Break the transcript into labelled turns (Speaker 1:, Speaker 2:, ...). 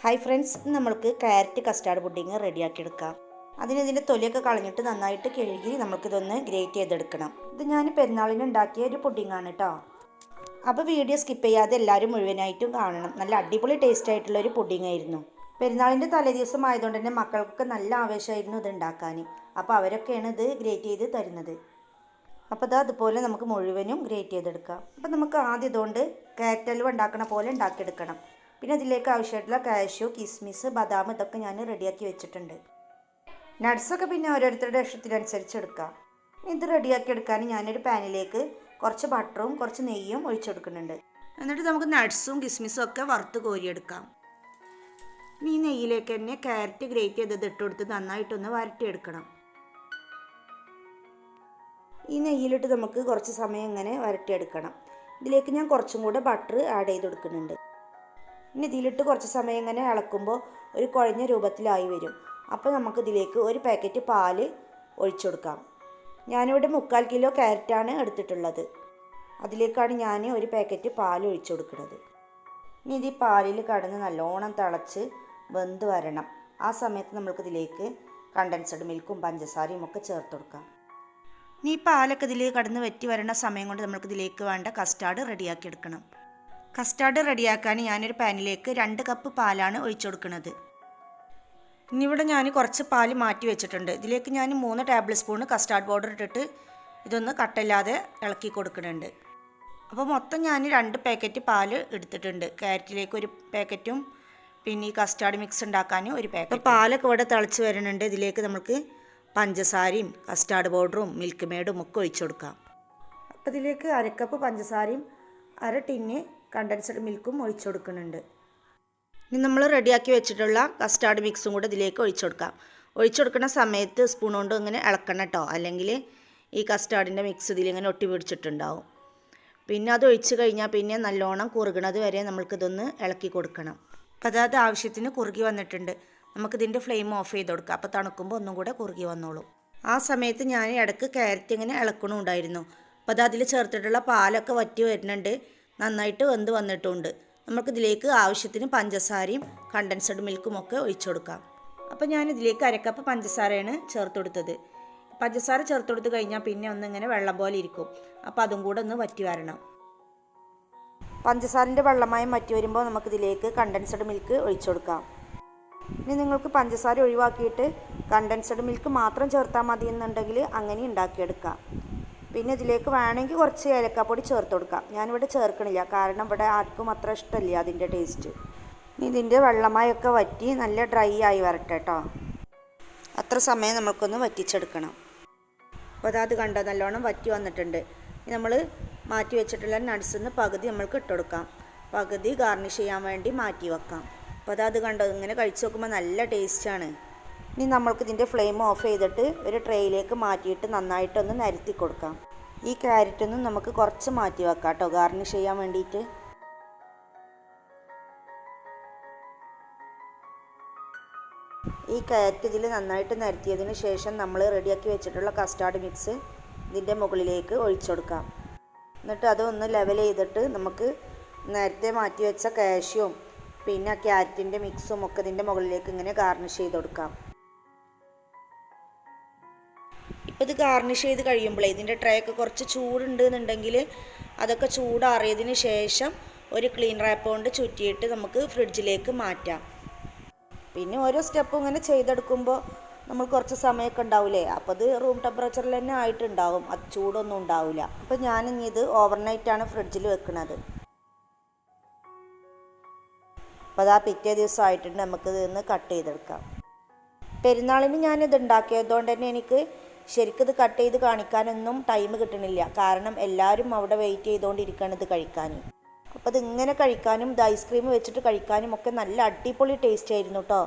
Speaker 1: Hi friends നമ്മൾക്ക് carrot custard pudding റെഡിയാക്കി എടുക്കാം അതിന് ഇതിന്റെ തൊലിയൊക്കെ കളഞ്ഞിട്ട് നന്നായിട്ട് കഴുകി നമുക്കിതൊന്ന് ഗ്രേറ്റ് ചെയ്തെടുക്കണം. ഇത് ഞാൻ പെരുന്നാളിന് ഉണ്ടാക്കിയ ഒരു പുഡിങ്ങാണ് കേട്ടോ അപ്പോൾ വീഡിയോ സ്കിപ്പ് ചെയ്യാതെ എല്ലാവരും മുഴുവനായിട്ടും കാണണം. നല്ല അടിപൊളി ടേസ്റ്റ് ആയിട്ടുള്ള ഒരു പുഡിംഗ് ആയിരുന്നു. പെരുന്നാളിന്റെ തലേദിവസം ആയതുകൊണ്ട് തന്നെ മക്കൾക്കൊക്കെ നല്ല ആവേശമായിരുന്നു ഇത് ഉണ്ടാക്കാൻ. അപ്പോൾ അവരൊക്കെയാണ് ഇത് ഗ്രേറ്റ് ചെയ്ത് തരുന്നത്. അപ്പോൾ ഇതാ അതുപോലെ നമുക്ക് മുഴുവനും ഗ്രേറ്റ് ചെയ്തെടുക്കാം. അപ്പോൾ നമുക്ക് ആദ്യം ഇതുകൊണ്ട് കാരറ്റ് ഹൽവ ഉണ്ടാക്കണ പോലെ ഉണ്ടാക്കിയെടുക്കണം. പിന്നെ അതിലേക്ക് ആവശ്യമായിട്ടുള്ള കാഷ്യൂ കിസ്മിസ് ബദാം ഇതൊക്കെ ഞാൻ റെഡിയാക്കി വെച്ചിട്ടുണ്ട്. നട്ട്സൊക്കെ പിന്നെ ഓരോരുത്തരുടെ ഇഷ്ടത്തിനനുസരിച്ച് എടുക്കാം. ഇത് റെഡിയാക്കി എടുക്കാൻ ഞാനൊരു പാനിലേക്ക് കുറച്ച് ബട്ടറും കുറച്ച് നെയ്യും ഒഴിച്ചെടുക്കുന്നുണ്ട് എന്നിട്ട് നമുക്ക് നട്ട്സും കിസ്മിസും ഒക്കെ വറുത്ത് കോരിയെടുക്കാം. ഈ നെയ്യിലേക്ക് തന്നെ ക്യാരറ്റ് ഗ്രേറ്റ് ചെയ്തത് ഇട്ട് കൊടുത്ത് നന്നായിട്ടൊന്ന് വരട്ടിയെടുക്കണം. ഈ നെയ്യിലിട്ട് നമുക്ക് കുറച്ച് സമയം ഇങ്ങനെ വരട്ടിയെടുക്കണം. ഇതിലേക്ക് ഞാൻ കുറച്ചും കൂടെ ബട്ടർ ആഡ് ചെയ്ത് കൊടുക്കുന്നുണ്ട്. ഇനി ഇതിലിട്ട് കുറച്ച് സമയം ഇങ്ങനെ ഇളക്കുമ്പോൾ ഒരു കുഴഞ്ഞ രൂപത്തിലായി വരും. അപ്പോൾ നമുക്ക് ഇതിലേക്ക് ഒരു പാക്കറ്റ് പാൽ ഒഴിച്ചു കൊടുക്കാം. ഞാനിവിടെ മുക്കാൽ കിലോ ക്യാരറ്റാണ് എടുത്തിട്ടുള്ളത്. അതിലേക്കാണ് ഞാൻ ഒരു പാക്കറ്റ് പാൽ ഒഴിച്ചു കൊടുക്കുന്നത്. ഇനി ഇത് പാലിൽ കടന്ന് നല്ലോണം തിളച്ച് വെന്ത് വരണം. ആ സമയത്ത് നമ്മൾക്കിതിലേക്ക് കണ്ടൻസഡ് മിൽക്കും പഞ്ചസാരയും ഒക്കെ ചേർത്ത് കൊടുക്കാം. ഇനി പാലൊക്കെ ഇതിലേക്ക് കടന്ന് വെറ്റി വരണ സമയം കൊണ്ട് നമ്മൾക്ക് ഇതിലേക്ക് വേണ്ട കസ്റ്റാർഡ് റെഡിയാക്കി എടുക്കണം. കസ്റ്റാർഡ് റെഡിയാക്കാൻ ഞാനൊരു പാനിലേക്ക് രണ്ട് കപ്പ് പാലാണ് ഒഴിച്ചു കൊടുക്കുന്നത് ഇനിയിവിടെ ഞാൻ കുറച്ച് പാൽ മാറ്റി വെച്ചിട്ടുണ്ട്. ഇതിലേക്ക് ഞാൻ മൂന്ന് ടേബിൾ സ്പൂൺ കസ്റ്റാർഡ് പൗഡർ ഇട്ടിട്ട് ഇതൊന്ന് കട്ടയില്ലാതെ ഇളക്കി കൊടുക്കുന്നുണ്ട്. അപ്പോൾ മൊത്തം ഞാൻ രണ്ട് പാക്കറ്റ് പാൽ എടുത്തിട്ടുണ്ട്. ക്യാരറ്റിലേക്ക് ഒരു പാക്കറ്റും പിന്നെ ഈ കസ്റ്റാർഡ് മിക്സ് ഉണ്ടാക്കാനും ഒരു പാക്കറ്റ്. പാലൊക്കെ ഇവിടെ തിളച്ച് വരുന്നുണ്ട്. ഇതിലേക്ക് നമുക്ക് പഞ്ചസാരയും കസ്റ്റാർഡ് പൗഡറും മിൽക്ക് മേഡും ഒക്കെ ഒഴിച്ചു കൊടുക്കാം അപ്പോൾ ഇതിലേക്ക് അരക്കപ്പ് പഞ്ചസാരയും അര ടിന്ന് കണ്ടൻസ്ഡ് മിൽക്കും ഒഴിച്ചു കൊടുക്കുന്നുണ്ട്. ഇനി നമ്മൾ റെഡിയാക്കി വെച്ചിട്ടുള്ള കസ്റ്റാർഡ് മിക്സും കൂടെ ഇതിലേക്ക് ഒഴിച്ചു കൊടുക്കാം. ഒഴിച്ചു കൊടുക്കുന്ന സമയത്ത് സ്പൂൺ കൊണ്ട് ഇങ്ങനെ ഇളക്കണം കേട്ടോ. അല്ലെങ്കിൽ ഈ കസ്റ്റാർഡിന്റെ മിക്സ് ഇതിലിങ്ങനെ ഒട്ടി പിടിച്ചിട്ടുണ്ടാവും. പിന്നെ അത് ഒഴിച്ചു കഴിഞ്ഞാൽ പിന്നെ നല്ലോണം കുറുകണത് വരെ നമ്മൾക്കിതൊന്ന് ഇളക്കി കൊടുക്കണം. അപ്പോൾ അതായത് ആവശ്യത്തിന് കുറുകി വന്നിട്ടുണ്ട്. നമുക്കിതിന്റെ ഫ്ലെയിം ഓഫ് ചെയ്ത് കൊടുക്കാം. അപ്പോൾ തണുക്കുമ്പോൾ ഒന്നും കൂടെ കുറുകി വന്നോളൂ. ആ സമയത്ത് ഞാൻ ഇടയ്ക്ക് ക്യാരറ്റ് ഇങ്ങനെ ഇളക്കണുണ്ടായിരുന്നു. അപ്പോൾ അത് അതിൽ ചേർത്തിട്ടുള്ള പാലൊക്കെ വറ്റി വരുന്നുണ്ട്. നന്നായിട്ട് വെന്ത് വന്നിട്ടുണ്ട്. നമുക്കിതിലേക്ക് ആവശ്യത്തിന് പഞ്ചസാരയും കണ്ടൻസഡ് മിൽക്കും ഒക്കെ ഒഴിച്ചു കൊടുക്കാം അപ്പോൾ ഞാൻ ഇതിലേക്ക് അരക്കപ്പ് പഞ്ചസാരയാണ് ചേർത്ത് കൊടുത്തത് പഞ്ചസാര ചേർത്ത് കൊടുത്ത് കഴിഞ്ഞാൽ പിന്നെ ഒന്നിങ്ങനെ വെള്ളം പോലെ ഇരിക്കും. അപ്പോൾ അതും കൂടെ ഒന്ന് വറ്റി വരണം. പഞ്ചസാരന്റെ വെള്ളമായി വറ്റി വരുമ്പോൾ നമുക്കിതിലേക്ക് കണ്ടൻസഡ് മിൽക്ക് ഒഴിച്ചു കൊടുക്കാം ഇനി നിങ്ങൾക്ക് പഞ്ചസാര ഒഴിവാക്കിയിട്ട് കണ്ടൻസഡ് മിൽക്ക് മാത്രം ചേർത്താൽ മതി എന്നുണ്ടെങ്കിൽ അങ്ങനെ ഉണ്ടാക്കിയെടുക്കാം. പിന്നെ ഇതിലേക്ക് വേണമെങ്കിൽ കുറച്ച് ഏലക്കാപ്പൊടി ചേർത്ത് കൊടുക്കാം. ഞാനിവിടെ ചേർക്കണില്ല. കാരണം ഇവിടെ ആർക്കും അത്ര ഇഷ്ടമില്ല അതിന്റെ ടേസ്റ്റ്. ഇതിന്റെ വെള്ളമായൊക്കെ വറ്റി നല്ല ഡ്രൈ ആയി വരട്ടെ കേട്ടോ. അത്ര സമയം നമുക്കൊന്ന് വറ്റിച്ചെടുക്കണം. അപ്പോൾ അതാത് കണ്ടോ നല്ലോണം വറ്റി വന്നിട്ടുണ്ട്. നമ്മൾ മാറ്റി വെച്ചിട്ടുള്ള നട്ട്സിന്ന് പകുതി നമ്മൾക്ക് ഇട്ട് കൊടുക്കാം. പകുതി ഗാർണിഷ് ചെയ്യാൻ വേണ്ടി മാറ്റി വെക്കാം. അപ്പോൾ അതാത് കണ്ടോ ഇങ്ങനെ കഴിച്ച് നോക്കുമ്പോൾ നല്ല ടേസ്റ്റാണ്. ഇനി നമ്മൾക്ക് ഇതിന്റെ ഫ്ലെയിം ഓഫ് ചെയ്തിട്ട് ഒരു ട്രേയിലേക്ക് മാറ്റിയിട്ട് നന്നായിട്ടൊന്ന് നിരത്തി കൊടുക്കാം. ഈ ക്യാരറ്റൊന്നും നമുക്ക് കുറച്ച് മാറ്റി വെക്കാം കേട്ടോ ഗാർണിഷ് ചെയ്യാൻ വേണ്ടിയിട്ട്. ഈ ക്യാരറ്റ് ഇതിൽ നന്നായിട്ട് നിരത്തിയതിന് ശേഷം നമ്മൾ റെഡിയാക്കി വെച്ചിട്ടുള്ള കസ്റ്റാർഡ് മിക്സ് ഇതിന്റെ മുകളിലേക്ക് ഒഴിച്ചെടുക്കാം എന്നിട്ട് അതൊന്ന് ലെവൽ ചെയ്തിട്ട് നമുക്ക് നേരത്തെ മാറ്റി വെച്ച കാഷ്യവും പിന്നെ ക്യാരറ്റിന്റെ മിക്സും ഒക്കെ ഇതിന്റെ മുകളിലേക്ക് ഇങ്ങനെ ഗാർണിഷ് ചെയ്ത് കൊടുക്കാം. ഇപ്പോൾ ഇത് ഗാർണിഷ് ചെയ്ത് കഴിയുമ്പോൾ ഇതിന്റെ ട്രേ ഒക്കെ കുറച്ച് ചൂടുണ്ട് എന്നുണ്ടെങ്കിൽ അതൊക്കെ ചൂടാറിയതിന് ശേഷം ഒരു ക്ലീൻ റാപ്പ് കൊണ്ട് ചുറ്റിയിട്ട് നമുക്ക് ഫ്രിഡ്ജിലേക്ക് മാറ്റാം. പിന്നെ ഓരോ സ്റ്റെപ്പും ഇങ്ങനെ ചെയ്തെടുക്കുമ്പോൾ നമ്മൾ കുറച്ച് സമയമൊക്കെ ഉണ്ടാവില്ലേ അപ്പോൾ അത് റൂം ടെമ്പറേച്ചറിൽ തന്നെ ആയിട്ടുണ്ടാവും. അത് ചൂടൊന്നും ഉണ്ടാവില്ല അപ്പോൾ ഞാൻ ഇനി ഇത് ഓവർനൈറ്റാണ് ഫ്രിഡ്ജിൽ വെക്കുന്നത് അപ്പോൾ അതാ പിറ്റേ ദിവസം ആയിട്ടുണ്ട് നമുക്ക് നിന്ന് കട്ട് ചെയ്തെടുക്കാം. പെരുന്നാളിന് ഞാനിത് ഉണ്ടാക്കിയതുകൊണ്ട് തന്നെ എനിക്ക് ശരിക്കും ഇത് കട്ട് ചെയ്ത് കാണിക്കാനൊന്നും ടൈം കിട്ടണില്ല. കാരണം എല്ലാവരും അവിടെ വെയിറ്റ് ചെയ്തുകൊണ്ടിരിക്കുകയാണ് ഇത് കഴിക്കാൻ. അപ്പോൾ ഇത് ഇങ്ങനെ കഴിക്കാനും ഇത് ഐസ്ക്രീം വെച്ചിട്ട് കഴിക്കാനും ഒക്കെ നല്ല അടിപൊളി ടേസ്റ്റ് ആയിരുന്നു കേട്ടോ